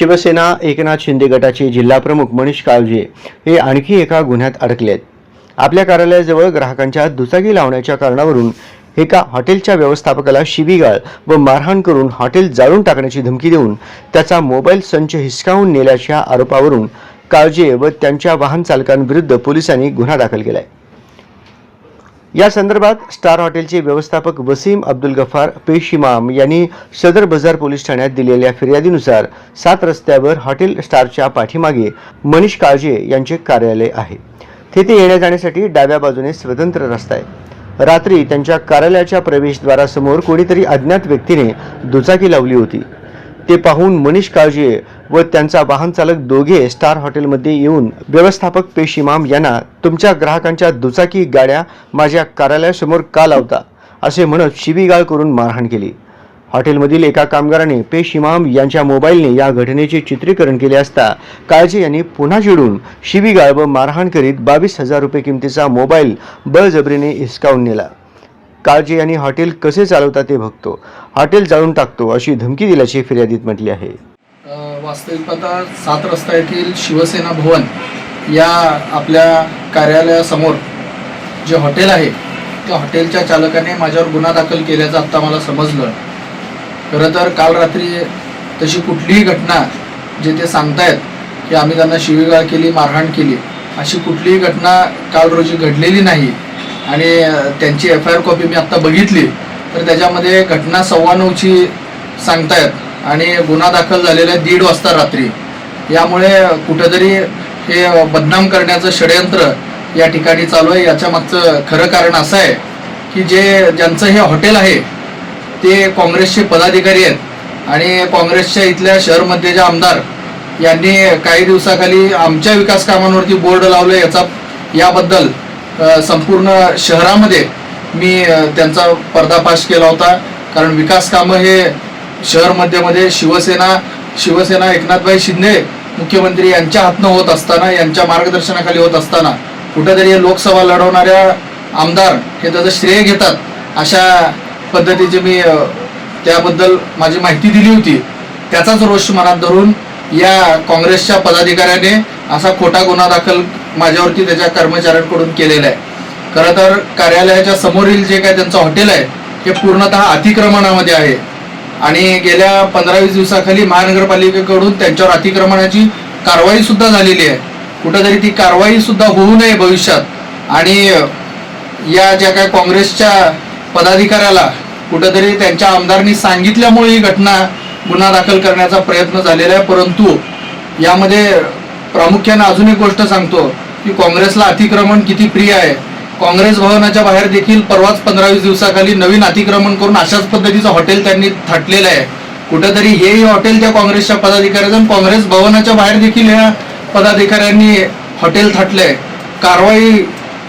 शिवसेना एकनाथ शिंदे गटाचे जिल्हाप्रमुख मनीष काळजे हे आणखी एका गुन्ह्यात अडकले आहेत आपल्या कार्यालयाजवळ ग्राहकांच्या दुचाकी लावण्याच्या कारणावरून एका हॉटेलच्या व्यवस्थापकाला शिवीगाळ व मारहाण करून हॉटेल जाळून टाकण्याची धमकी देऊन त्याचा मोबाईल संच हिसकावून नेल्याच्या आरोपावरून काळजे व त्यांच्या वाहन चालकांविरुद्ध पोलिसांनी गुन्हा दाखल केला आहे या संदर्भात स्टार हॉटेलचे व्यवस्थापक वसीम अब्दुल गफार पेश इमाम यांनी सदर बाजार पोलीस ठाण्यात दिलेल्या फिर्यादीनुसार सात रस्त्यावर हॉटेल स्टारच्या पाठीमागे मनीष काळजे यांचे कार्यालय आहे. तेथे येण्या जाण्यासाठी डाव्या बाजूने स्वतंत्र रस्ता आहे. रात्री त्यांच्या कार्यालयाच्या प्रवेशद्वारासमोर कोणीतरी अज्ञात व्यक्तीने दुचाकी लावली होती. ते पाहून मनीष काळजे व त्यांचा वाहन चालक दोघे स्टार हॉटेलमध्ये येऊन व्यवस्थापक पेशी माम यांना तुमच्या ग्राहकांच्या दुचाकी गाड्या माझ्या कार्यालयासमोर का लावता असे म्हणत शिवीगाळ करून मारहाण केली. हॉटेलमधील एका कामगाराने पेश इमाम यांच्या मोबाईलने या घटनेचे चित्रीकरण केले असता काळजे यांनी पुन्हा चिडून शिवीगाळ व मारहाण करीत बावीस हजार रुपये किमतीचा मोबाईल बळजबरीने हिसकावून नेला. काळजी यांनी हॉटेल कसे चालवता ते बघतो. हॉटेल जाळून टाकतो अशी धमकी दिल्याची फिर्यादीत म्हटली आहे. वास्तविक आता सात रस्ता येथील शिवसेना भवन या आपल्या कार्यालयासमोर जे हॉटेल आहे त्या हॉटेलच्या चालकाने माझ्यावर गुन्हा दाखल केल्याचं आत्ता मला समजलं. खरं तर काल रात्री तशी कुठलीही घटना जे ते सांगतायत की आम्ही त्यांना शिवीगाळ केली मारहाण केली अशी कुठलीही घटना काल रोजी घडलेली नाही. आणि त्यांची एफ आय आर कॉपी मी आत्ता बघितली. तर त्याच्यामध्ये घटना सव्वा नऊची सांगतायत आणि गुन्हा दाखल झालेला आहे दीड वाजता रात्री. यामुळे कुठंतरी हे बदनाम करण्याचं षडयंत्र या ठिकाणी चालू आहे. याच्या मागचं खरं कारण असं आहे की जे ज्यांचं हे हॉटेल आहे ते काँग्रेसचे पदाधिकारी आहेत. आणि काँग्रेसच्या इथल्या शहरमध्ये जे आमदार यांनी काही दिवसाखाली आमच्या विकास कामांवरती बोर्ड लावलं याचा याबद्दल संपूर्ण शहरामध्ये मी त्यांचा पर्दाफाश केला होता. कारण विकास कामं हे शहर मध्यमध्ये शिवसेना शिवसेना एकनाथभाई शिंदे मुख्यमंत्री यांच्या हातनं होत असताना यांच्या मार्गदर्शनाखाली होत असताना कुठेतरी लोकसभा लढवणाऱ्या आमदार हे त्याचं श्रेय घेतात अशा पद्धतीचे मी त्याबद्दल माझी माहिती दिली होती. त्याचाच रोष मनात धरून या काँग्रेसच्या पदाधिकाऱ्याने असा खोटा गुन्हा दाखल माझ्यावरती त्याच्या कर्मचाऱ्यांकडून केलेला आहे. खरं तर कार्यालयाच्या समोरील जे काय त्यांचं हॉटेल आहे हे पूर्णतः अतिक्रमणामध्ये आहे. आणि गेल्या पंधरा वीस दिवसाखाली महानगरपालिकेकडून त्यांच्यावर अतिक्रमणाची कारवाई सुद्धा झालेली आहे. कुठंतरी ती कारवाई सुद्धा होऊ नये भविष्यात. आणि या ज्या काय काँग्रेसच्या पदाधिकाऱ्याला कुठंतरी त्यांच्या आमदारांनी सांगितल्यामुळे ही घटना गुन्हा दाखल करण्याचा प्रयत्न झालेला आहे परंतु यामध्ये प्रामुख्यानं अजून एक गोष्ट सांगतो की काँग्रेसला अतिक्रमण किती प्रिय आहे. काँग्रेस भवनाच्या बाहेर देखील परवाच पंधरा वीस दिवसाखाली नवीन अतिक्रमण करून अशाच पद्धतीचं हॉटेल त्यांनी थाटलेलं आहे. कुठंतरी हेही हॉटेल त्या काँग्रेसच्या पदाधिकाऱ्याचं आणि काँग्रेस भवनाच्या बाहेर देखील ह्या पदाधिकाऱ्यांनी हॉटेल थाटलंय. कारवाई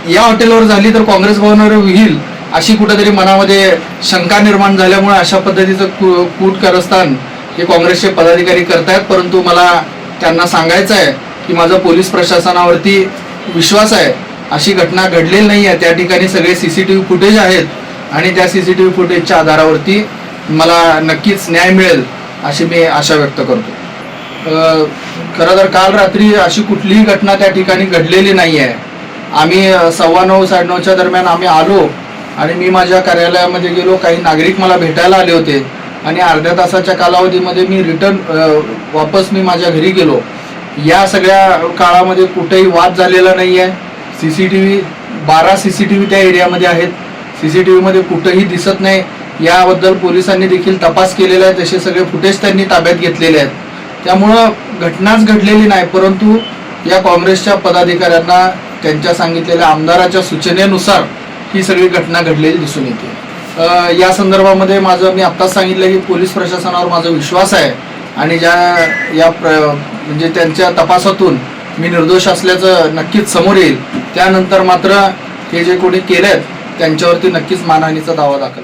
या हॉटेलवर झाली तर काँग्रेस भवनावर होईल अशी कुठेतरी मनामध्ये शंका निर्माण झाल्यामुळे अशा पद्धतीचं कू- कूट कारस्थान हे काँग्रेसचे पदाधिकारी करतायत परंतु मला त्यांना सांगायचं आहे की माझा पोलीस प्रशासनावरती विश्वास आहे. अशी घटना घडलेली नाही आहे. त्या ठिकाणी सगळे C C T V footage आहेत आणि त्या सी सी टी व्ही फुटेजच्या आधारावरती मला नक्कीच न्याय मिळेल अशी मी आशा व्यक्त करतो. खरं तर काल रात्री अशी कुठलीही घटना त्या ठिकाणी घडलेली नाही आहे. आम्ही सव्वा नऊ साडेनऊच्या दरम्यान आम्ही आलो आणि मी माझ्या कार्यालयामध्ये गेलो. काही नागरिक मला भेटायला आले होते आणि अर्ध्या तासाच्या कालावधीमध्ये मी रिटर्न वापस मी माझ्या घरी गेलो. या सगळ्या काळामध्ये कुठेही वाद झालेला नाही आहे सी सी टी व्ही बारा सी सी टी व्ही त्या एरियामध्ये आहेत. सी सी टी व्हीमध्ये कुठंही दिसत नाही. याबद्दल पोलिसांनी देखील तपास केलेला आहे. तसे सगळे फुटेज त्यांनी ताब्यात घेतलेले आहेत. त्यामुळं घटनाच घडलेली नाही परंतु या काँग्रेसच्या पदाधिकाऱ्यांना त्यांच्या सांगितलेल्या आमदाराच्या सूचनेनुसार ही सगळी घटना घडलेली दिसून येते. या संदर्भामध्ये माझं मी आत्ताच सांगितलं की पोलीस प्रशासनावर माझा विश्वास आहे. आणि ज्या या प्र म्हणजे त्यांच्या तपासातून मी निर्दोष असल्याचं नक्कीच समोर येईल. त्यानंतर मात्र हे जे कोणी केलेत त्यांच्यावरती नक्कीच मानहानीचा दावा दाखल